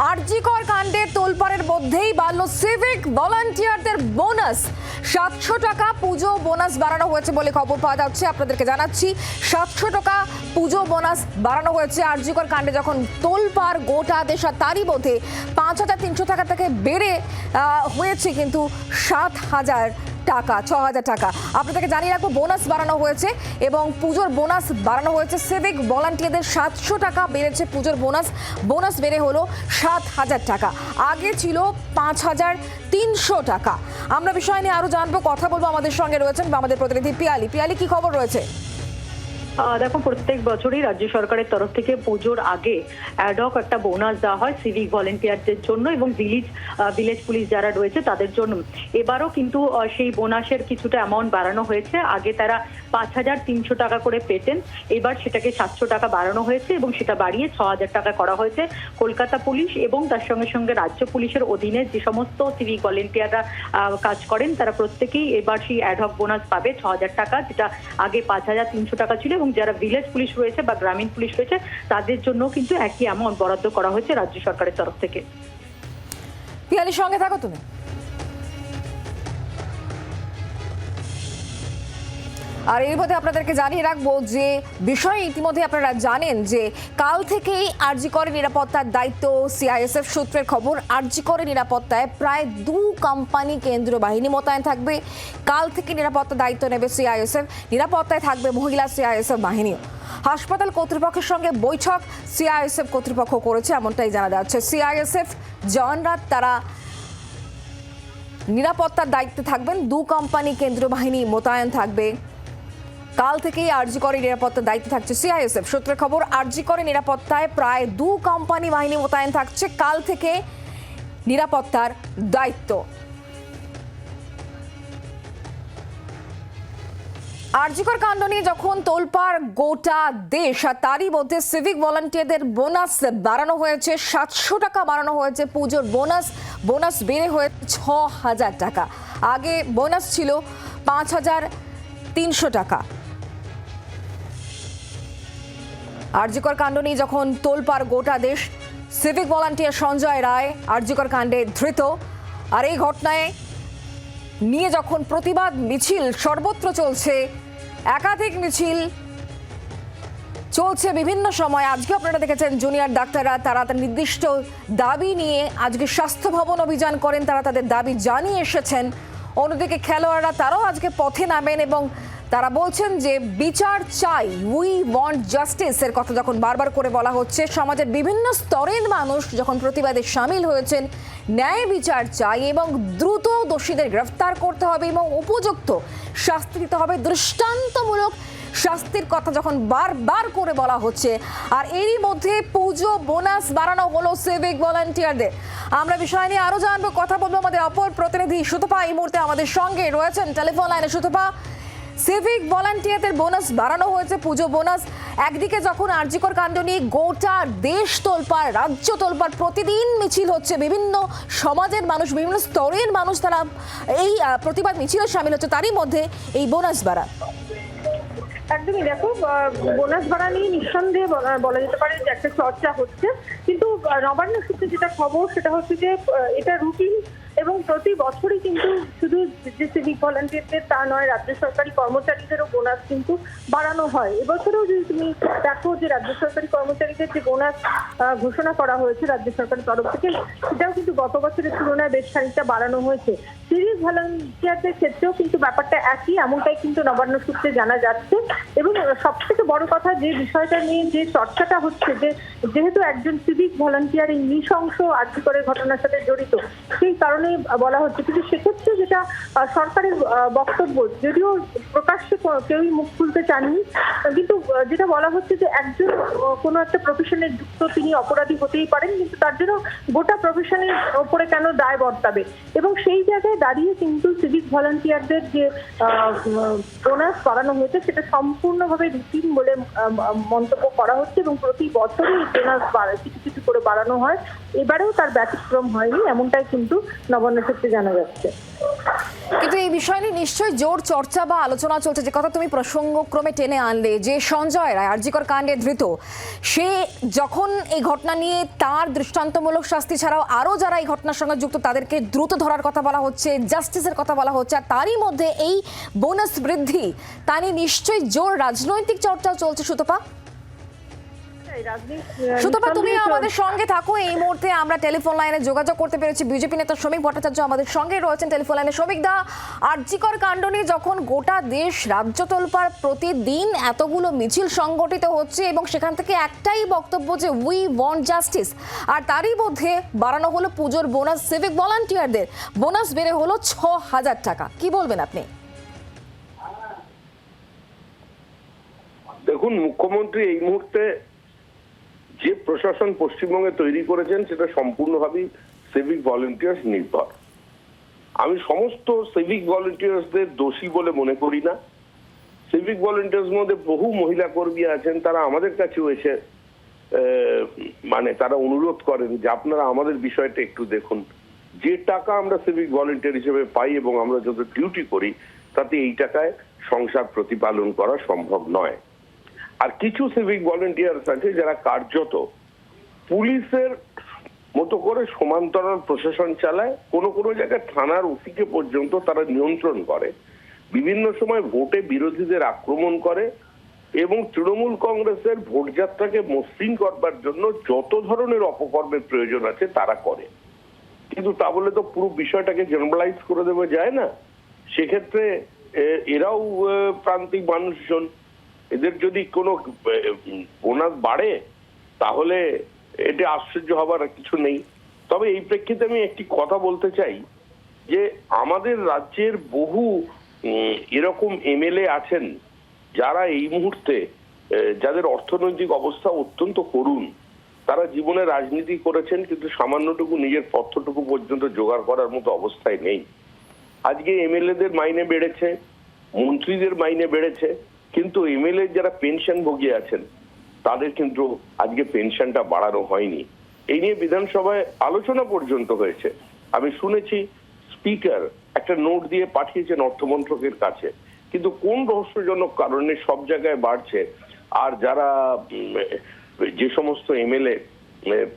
আরজিকর কাণ্ডের তোলপাড়ের মধ্যেই বাড়ল সিভিক ভলান্টিয়ারদের বোনাস সাতশো টাকা পুজো বোনাস বাড়ানো হয়েছে বলে খবর পাওয়া যাচ্ছে। আপনাদেরকে জানাচ্ছি, সাতশো টাকা পুজো বোনাস বাড়ানো হয়েছে আরজিকর কাণ্ডে যখন তোলপাড় গোটা দেশ তারই মধ্যে পাঁচ হাজার তিনশো টাকা থেকে বেড়ে হয়েছে কিন্তু সাত হাজার টাকা, ছ হাজার টাকা। আপনাদেরকে জানিয়ে রাখব, বোনাস বাড়ানো হয়েছে এবং পুজোর বোনাস বাড়ানো হয়েছে। সিভিক ভলান্টিয়ারদের সাতশো টাকা বেড়েছে পুজোর বোনাস। বোনাস বেড়ে হলো সাত হাজার টাকা। আগে ছিল পাঁচ হাজার তিনশো টাকা। আমরা বিষয় নিয়ে আরও জানব, কথা বলব আমাদের সঙ্গে রয়েছেন আমাদের প্রতিনিধি পিয়ালি। পিয়ালি, কি খবর রয়েছে? দেখো, প্রত্যেক বছরই রাজ্য সরকারের তরফ থেকে পুজোর আগে অ্যাডক একটা বোনাস দেওয়া হয় সিভিক ভলেন্টিয়ারদের জন্য এবং ভিলেজ ভিলেজ পুলিশ যারা রয়েছে তাদের জন্য। এবারও কিন্তু সেই বোনাসের কিছুটা অ্যামাউন্ট বাড়ানো হয়েছে। আগে তারা পাঁচ হাজার তিনশো টাকা করে পেতেন। এবার সেটাকে সাতশো টাকা বাড়ানো হয়েছে এবং সেটা বাড়িয়ে ছ হাজার টাকা করা হয়েছে কলকাতা পুলিশ এবং তার সঙ্গে সঙ্গে রাজ্য পুলিশের অধীনে যে সমস্ত সিভিক ভলেন্টিয়াররা কাজ করেন, তারা প্রত্যেকেই এবার সেই অ্যাডহক বোনাস পাবে ছ হাজার টাকা, যেটা আগে পাঁচ হাজার তিনশো টাকা ছিল এবং যারা ভিলেজ পুলিশ রয়েছে বা গ্রামীণ পুলিশ রয়েছে, তাদের জন্য কিন্তু একই অ্যামাউন্ট বরাদ্দ করা হয়েছে রাজ্য সরকারের তরফ থেকে। পিয়ালির সঙ্গে থাকো তুমি। আর এর মধ্যে আপনাদেরকে জানিয়ে রাখব যে বিষয়ে ইতিমধ্যে আপনারা জানেন যে কাল থেকেই আরজিকরে নিরাপত্তার দায়িত্ব সিআইএসএফ সূত্রের খবর, আরজিকরে নিরাপত্তায় প্রায় দু কোম্পানি কেন্দ্র বাহিনী মোতায়েন থাকবে। কাল থেকে নিরাপত্তার দায়িত্ব নেবে সিআইএসএফ, নিরাপত্তায় থাকবে মহিলা সিআইএসএফ বাহিনীও। হাসপাতাল কর্তৃপক্ষের সঙ্গে বৈঠক সিআইএসএফ কর্তৃপক্ষ করেছে, এমনটাই জানা যাচ্ছে। সিআইএসএফ জওয়ানরা তারা নিরাপত্তার দায়িত্বে থাকবেন, দু কোম্পানি কেন্দ্র বাহিনী মোতায়েন থাকবে। কাল থেকেই আরজি করে নিরাপত্তার দায়িত্বে থাকছে সিআইএসএফ। সূত্রের খবর, আরজি করে নিরাপত্তায় প্রায় দু কোম্পানি বাহিনী মোতায়েন থাকছে কাল থেকে নিরাপত্তার দায়িত্ব। আরজিকর কাণ্ড নিয়ে যখন তোলপাড় গোটা দেশ আর তারই মধ্যে সিভিক ভলান্টিয়ারদের বোনাস বাড়ানো হয়েছে, সাতশো টাকা বাড়ানো হয়েছে, পুজোর বোনাস বোনাস বেড়ে হয়েছে ছ হাজার টাকা। আগে বোনাস ছিল পাঁচ হাজার তিনশো টাকা। আরজিকর কাণ্ড নিয়ে যখন তোলপাড় গোটা দেশ সিভিক ভলান্টিয়ার সঞ্জয় রায় আরজিকর কাণ্ডে ধৃত। আর এই ঘটনায় নিয়ে যখন প্রতিবাদ মিছিল, সর্বত্র চলছে, একাধিক মিছিল চলছে বিভিন্ন সময়। আজকে আপনারা দেখেছেন জুনিয়র ডাক্তাররা তারা তার নির্দিষ্ট দাবি নিয়ে আজকে স্বাস্থ্য ভবন অভিযান করেন, তারা তাদের দাবি জানিয়ে এসেছেন। অন্যদিকে খেলোয়াড়রা তারাও আজকে পথে নামেন এবং তারা বলছেন যে বিচার চাই। উই ওয়ান্ট জাস্টিস এর কথা যখন বারবার করে বলা হচ্ছে, সমাজের বিভিন্ন স্তরের মানুষ যখন প্রতিবাদে সামিল হয়েছেন, ন্যায় বিচার চাই এবং দ্রুত দোষীদের গ্রেফতার করতে হবে এবং উপযুক্ত শাস্তি দিতে হবে। দৃষ্টান্তমূলক শাস্তির কথা যখন বারবার করে বলা হচ্ছে, আর এরই মধ্যে পুজো, বোনাস বাড়ানো হলো সিভিক ভলান্টিয়ারদের আমরা বিষয় নিয়ে আরও জানব, কথা বলব আমাদের অপর প্রতিনিধি সুতপা এই মুহূর্তে আমাদের সঙ্গে রয়েছেন। টেলিফোন লাইনে সুতপা সিভিক ভলান্টিয়ারদের বোনাস বাড়ানো হয়েছে, পুজো বোনাস একদিকে যখন আরজিকর কাণ্ড নিয়ে গোটা দেশ তোলপাড়, রাজ্য তোলপাড় প্রতিদিন মিছিল হচ্ছে, বিভিন্ন সমাজের মানুষ, বিভিন্ন স্তরের মানুষ তারা এই প্রতিবাদ মিছিলে সামিল হচ্ছে, তারই মধ্যে এই বোনাস বাড়া। একদমই দেখো বোনাস ভাড়া নিয়ে নিঃসন্দেহে বলা যেতে পারে যে একটা চর্চা হচ্ছে। কিন্তু নবান্ন সূত্রে যেটা খবর, সেটা হচ্ছে যে এটা রুটিন এবং প্রতি বছরই কিন্তু শুধু যে সিভিক ভলান্টিয়ারদের তা নয়, রাজ্য সরকারি কর্মচারীদেরও বোনাস কিন্তু বাড়ানো হয়। এবছরেও যদি তুমি দেখো যে রাজ্য সরকারি কর্মচারীদের যে বোনাস ঘোষণা করা হয়েছে রাজ্য সরকারের তরফ থেকে, সেটাও কিন্তু গত বছরের তুলনায় বেশ খানিকটা বাড়ানো হয়েছে। সিভিক ভলান্টিয়ারদের ক্ষেত্রেও কিন্তু ব্যাপারটা একই, এমনটাই কিন্তু নবান্ন সূত্রে জানা যাচ্ছে। এবং সব থেকে বড় কথা যে বিষয়টা নিয়ে যে চর্চাটা হচ্ছে যে যেহেতু একজন সিভিক ভলান্টিয়ার এই নৃশংস আর্থিকরের ঘটনার সাথে জড়িত, সেই কারণে বলা হচ্ছে। কিন্তু সেক্ষেত্রে যেটা সরকারের বক্তব্য, যদিও প্রকাশ্যে কেউই মুখ খুলতে চাননি, কিন্তু যেটা বলা হচ্ছে যে একজন কোনো একটা প্রফেশনে যুক্ত তিনি অপরাধী হতেই পারেন, কিন্তু তার জন্য গোটা প্রফেশনের ওপরে কেন দায় বর্তাবে? এবং সেই জায়গায় দাঁড়িয়ে কিন্তু সিভিক ভলান্টিয়ারদের যে বোনাস বাড়ানো হয়েছে, সেটা সম্পূর্ণভাবে রুটিন বলে মন্তব্য করা হচ্ছে এবং প্রতি বছরই বোনাস কিছু কিছু করে বাড়ানো হয়। এবারেও তার ব্যতিক্রম হয়নি, এমনটাই কিন্তু নবান্ন সূত্রে জানা যাচ্ছে। কিন্তু এই বিষয় নিয়ে নিশ্চয়ই জোর চর্চা বা আলোচনা চলছে। যে কথা তুমি প্রসঙ্গক্রমে টেনে আনলে, যে সঞ্জয় রায় আরজিকর কাণ্ডে ধৃত, সে যখন এই ঘটনা নিয়ে তার দৃষ্টান্তমূলক শাস্তি ছাড়াও আরও যারা এই ঘটনার সঙ্গে যুক্ত, তাদেরকে দ্রুত ধরার কথা বলা হচ্ছে জাস্টিসের কথা বলা হচ্ছে, আর তারই মধ্যে এই বোনাস বৃদ্ধি, তা নিয়ে নিশ্চয়ই জোর রাজনৈতিক চর্চাও চলছে সুতপা। সুতপা তুমি আমাদের সঙ্গে থাকো। এই মুহূর্তে আমরা টেলিফোন লাইনে যোগাযোগ করতে পেরেছি। বিজেপি নেতা শ্রমিক ভট্টাচার্য আমাদের সঙ্গে রয়েছেন টেলিফোন লাইনে। শ্রমিক দা আর্জিকর কাণ্ড নিয়ে যখন গোটা দেশ রাজ্য তোলপার প্রতিদিন এতগুলো মিছিল সংগঠিত হচ্ছে এবং সেখান থেকে একটাই বক্তব্য যে উই ওয়ান্ট জাস্টিস আর তারই মধ্যে বাড়ানো হলো পুজোর বোনাস সিভিক ভলান্টিয়ারদের বোনাস বেড়ে হলো ছ হাজার টাকা। কি বলবেন আপনি? দেখুন মুখ্যমন্ত্রী এই মুহূর্তে যে প্রশাসন পশ্চিমবঙ্গে তৈরি করেছেন, সেটা সম্পূর্ণভাবেই সিভিক ভলেন্টিয়ার্স নির্ভর। আমি সমস্ত সিভিক ভলেন্টিয়ার্সদের দোষী বলে মনে করি না। সিভিক ভলেন্টিয়ার্স মধ্যে বহু মহিলা কর্মী আছেন, তারা আমাদের কাছেও এসে মানে তারা অনুরোধ করেন যে আপনারা আমাদের বিষয়টা একটু দেখুন। যে টাকা আমরা সিভিক ভলেন্টিয়ার হিসেবে পাই এবং আমরা যত ডিউটি করি, তাতে এই টাকায় সংসার প্রতিপালন করা সম্ভব নয়। আর কিছু সিভিক ভলেন্টিয়ার্স আছে যারা কার্যত পুলিশের মতো করে সমান্তরাল প্রশাসন চালায়। কোনো কোনো জায়গায় থানার ওসিকে পর্যন্ত তারা নিয়ন্ত্রণ করে। বিভিন্ন সময় ভোটে বিরোধীদের আক্রমণ করে এবং তৃণমূল কংগ্রেসের ভোটযাত্রাকে মসৃণ করবার জন্য যত ধরনের অপকর্মের প্রয়োজন আছে তারা করে। কিন্তু তা বলে তো পুরো বিষয়টাকে জেনারেলাইজ করে দেওয়া যায় না। সেক্ষেত্রে এরাও প্রান্তিক মানুষজন এদের যদি কোনো বোনাস বাড়ে, তাহলে এটা আশ্চর্য হবার কিছু নেই। তবে এই প্রেক্ষিতে আমি একটি কথা বলতে চাই, যে আমাদের রাজ্যের বহু এরকম এমএলএ আছেন, যারা এই মুহূর্তে যাদের অর্থনৈতিক অবস্থা অত্যন্ত করুণ, তারা জীবনে রাজনীতি করেছেন, কিন্তু সামান্যটুকু নিজের পথ্যটুকু পর্যন্ত জোগাড় করার মতো অবস্থায় নেই। আজকে এমএলএদের মাইনে বেড়েছে, মন্ত্রীদের মাইনে বেড়েছে কিন্তু এমএলএ যারা পেনশন ভোগী আছেন, তাদের কিন্তু আজকে পেনশনটা বাড়ানো হয়নি। এই নিয়ে বিধানসভায় আলোচনা পর্যন্ত হয়েছে। আমি শুনেছি স্পিকার একটা নোট দিয়ে পাঠিয়েছেন অর্থমন্ত্রকের কাছে। কিন্তু কোন রহস্যজনক কারণে সব জায়গায় বাড়ছে? আর যারা যে সমস্ত এমএলএ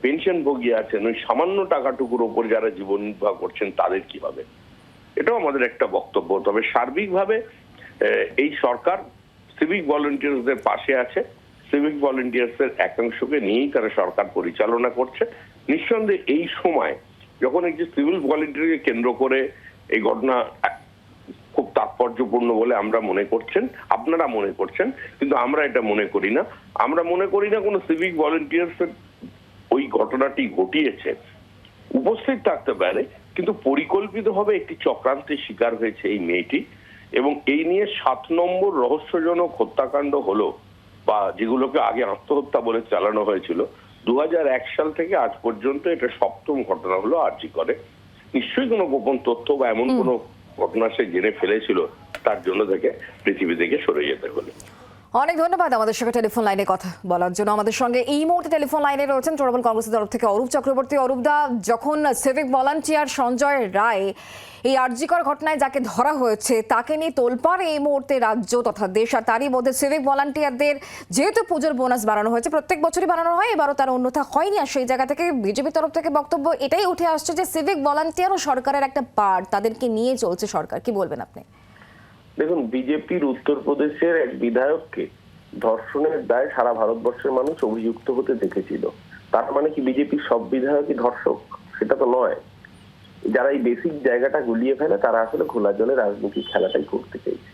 পেনশন ভোগী আছেন, ওই সামান্য টাকাটুকুর ওপর যারা জীবন নির্বাহ করছেন, তাদের কি হবে এটাও আমাদের একটা বক্তব্য। তবে সার্বিকভাবে এই সরকার সিভিক ভলেন্টিয়ার্সদের পাশে আছে। সিভিক ভলেন্টিয়ার্সের একাংশকে নিয়েই তারা সরকার পরিচালনা করছে। নিঃসন্দেহে এই সময় যখন একটি সিভিল ভলেন্টিয়ারকে কেন্দ্র করে এই ঘটনা খুব তাৎপর্যপূর্ণ বলে আমরা মনে করছেন, আপনারা মনে করছেন, কিন্তু আমরা এটা মনে করি না। আমরা মনে করি না কোনো সিভিক ভলেন্টিয়ার্স ওই ঘটনাটি ঘটিয়েছে। উপস্থিত থাকতে পারে, কিন্তু পরিকল্পিতভাবে একটি চক্রান্তের শিকার হয়েছে এই মেয়েটি। এবং এই নিয়ে সাত নম্বর রহস্যজনক হত্যাকাণ্ড হলো বা যেগুলোকে আগে আত্মহত্যা বলে চালানো হয়েছিল দু হাজার এক সাল থেকে আজ পর্যন্ত এটা সপ্তম ঘটনা হলো আরজি করে। নিশ্চয়ই কোনো গোপন তথ্য বা এমন কোনো ঘটনা সে জেনে ফেলেছিল তার জন্য থেকে পৃথিবী থেকে সরে যেতে হলো। অনেক ধন্যবাদ আমাদের সঙ্গে টেলিফোন লাইনে কথা বলার জন্য। আমাদের সঙ্গে এই মুহূর্তে টেলিফোন লাইনে রয়েছেন তৃণমূল কংগ্রেসের তরফ থেকে অরূপ চক্রবর্তী। অরূপদা যখন সিভিক ভলান্টিয়ার সঞ্জয় রায় এই আর্জিকর ঘটনায় যাকে ধরা হয়েছে, তাকে নিয়ে তোলপাড় এই মুহূর্তে রাজ্য তথা দেশ। আর তারই মধ্যে সিভিক ভলান্টিয়ারদের যেহেতু পুজোর বোনাস বাড়ানো হয়েছে, প্রত্যেক বছরই বাড়ানো হয়, এবারও তার অন্যথা হয়নি। আর সেই জায়গা থেকে বিজেপি তরফ থেকে বক্তব্য এটাই উঠে আসছে যে সিভিক ভলান্টিয়ারও সরকারের একটা পার্ট তাদেরকে নিয়ে চলছে সরকার। কি বলবেন আপনি? দেখুন, বিজেপির উত্তরপ্রদেশের এক বিধায়ককে ধর্ষণের দায় সারা ভারতবর্ষের মানুষ অভিযুক্ত হতে দেখেছিল। তার মানে কি বিজেপির সব বিধায়কই ধর্ষক? সেটা তো নয়। যারা এই বেসিক জায়গাটা গুলিয়ে ফেলে, তারা আসলে খোলা জলে রাজনীতির খেলাটাই করতে চাইছে।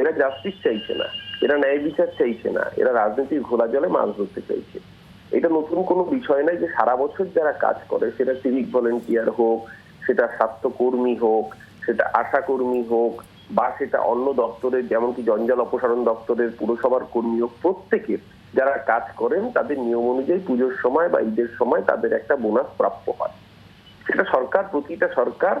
এরা জাস্টিস চাইছে না, এরা ন্যায় বিচার চাইছে না, এরা রাজনীতির ঘোলা জলে মাছ ধরতে চাইছে। এটা নতুন কোনো বিষয় নয় যে সারা বছর যারা কাজ করে, সেটা সিভিক ভলেন্টিয়ার হোক, সেটা স্বাস্থ্যকর্মী হোক, সেটা আশা কর্মী হোক বা সেটা অন্য দপ্তরের যেমন কি জঞ্জাল অপসারণ দপ্তরের পুরসভার কর্মী হোক, প্রত্যেকের যারা কাজ করেন, তাদের নিয়ম অনুযায়ী পুজোর সময় বা ঈদের সময় তাদের একটা বোনাস প্রাপ্য হয় সেটা সরকার, প্রতিটা সরকার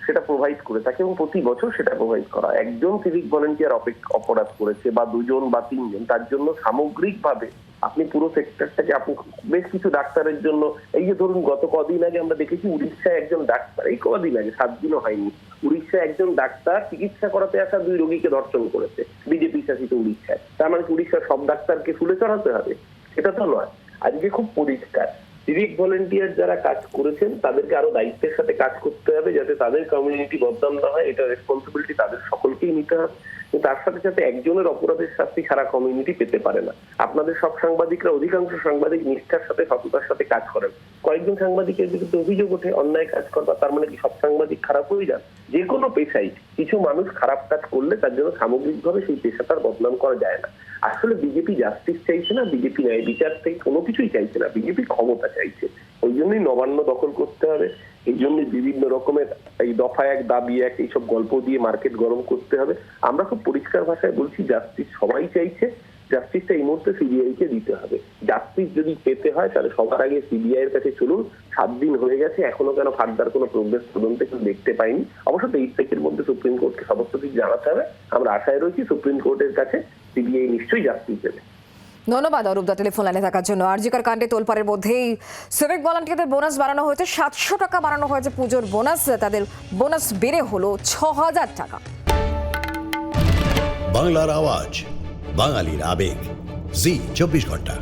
সেটা প্রোভাইড করে থাকে এবং প্রতি বছর সেটা প্রোভাইড করা। একজন সিভিক ভলেন্টিয়ার অপরাধ করেছে বা দুজন বা তিনজন, তার জন্য সামগ্রিকভাবে আপনি পুরো সেক্টরটাকে আপনি বেশ কিছু ডাক্তারের জন্য, এই যে ধরুন গত কদিন আগে আমরা দেখেছি উড়িষ্যায় একজন ডাক্তার, এই কদিন আগে, সাত দিনও হয়নি উড়িষ্যায় একজন ডাক্তার চিকিৎসা করাতে আসা দুই রোগীকে ধর্ষণ করেছে। বিজেপি শাসিত উড়িষ্যায়। তার মানে উড়িষ্যার সব ডাক্তারকে ফুলে চড়াতে হবে? সেটা তো নয়। আজকে খুব পরিষ্কার। সিভিক ভলেন্টিয়ার যারা কাজ করেছেন, তাদেরকে আরও দায়িত্বের সাথে কাজ করতে হবে যাতে তাদের কমিউনিটি বদনাম না হয়। এটা রেসপন্সিবিলিটি তাদের সকলকেই নিতে হবে। তার সাথে সাথে একজনের অপরাধের শাস্তি সারা কমিউনিটি পেতে পারে না। আপনাদের সব সাংবাদিকরা, অধিকাংশ সাংবাদিক নিষ্ঠার সাথে, সততার সাথে কাজ করেন। কয়েকজন সাংবাদিকের বিরুদ্ধে অভিযোগ ওঠে, অন্যায় কাজ করবা তার মানে কি সব সাংবাদিক খারাপ হয়ে যান? যে কোনো পেশায় কিছু মানুষ খারাপ কাজ করলে তার জন্য সামগ্রিকভাবে সেই পেশাটার বদনাম করা যায় না। আসলে বিজেপি জাস্টিস চাইছে না, বিজেপি ন্যায় বিচার থেকে কোনো কিছুই চাইছে না বিজেপি ক্ষমতা চাইছে। ওই জন্যই নবান্ন দখল করতে হবে। এই জন্যই বিভিন্ন রকমের এই দফা এক, দাবি এক, এইসব গল্প দিয়ে মার্কেট গরম করতে হবে। আমরা খুব পরিষ্কার ভাষায় বলছি জাস্টিস সবাই চাইছে জাস্টিসটা এই মুহূর্তে সিবিআই কে দিতে হবে। জাস্টিস যদি পেতে হয়, তাহলে সবার আগে সিবিআই এর কাছে চলুন। সাত দিন হয়ে গেছে, এখনও কেন ফার্দার কোনো প্রোগ্রেস তদন্তে কেউ দেখতে পাইনি অবশ্য তেইশ তারিখের মধ্যে সুপ্রিম কোর্টকে সমস্ত কিছু জানাতে হবে। আমরা আশায় রয়েছি সুপ্রিম কোর্টের কাছে সিবিআই নিশ্চয়ই জাস্টিস দেবে। ধন্যবাদ অরূপদা টেলিফোন লাইনে থাকার জন্য। আরজিকার কাণ্ডে তোলপাড়ের মধ্যেই সিভিক ভলান্টিয়ারদের বোনাস বাড়ানো হয়েছে। সাতশো টাকা বাড়ানো হয়েছে পুজোর বোনাস। তাদের বোনাস বেড়ে হলো ছ হাজার টাকা। বাংলার আওয়াজ, বাঙালির আবেগ। জি, চব্বিশ ঘণ্টা।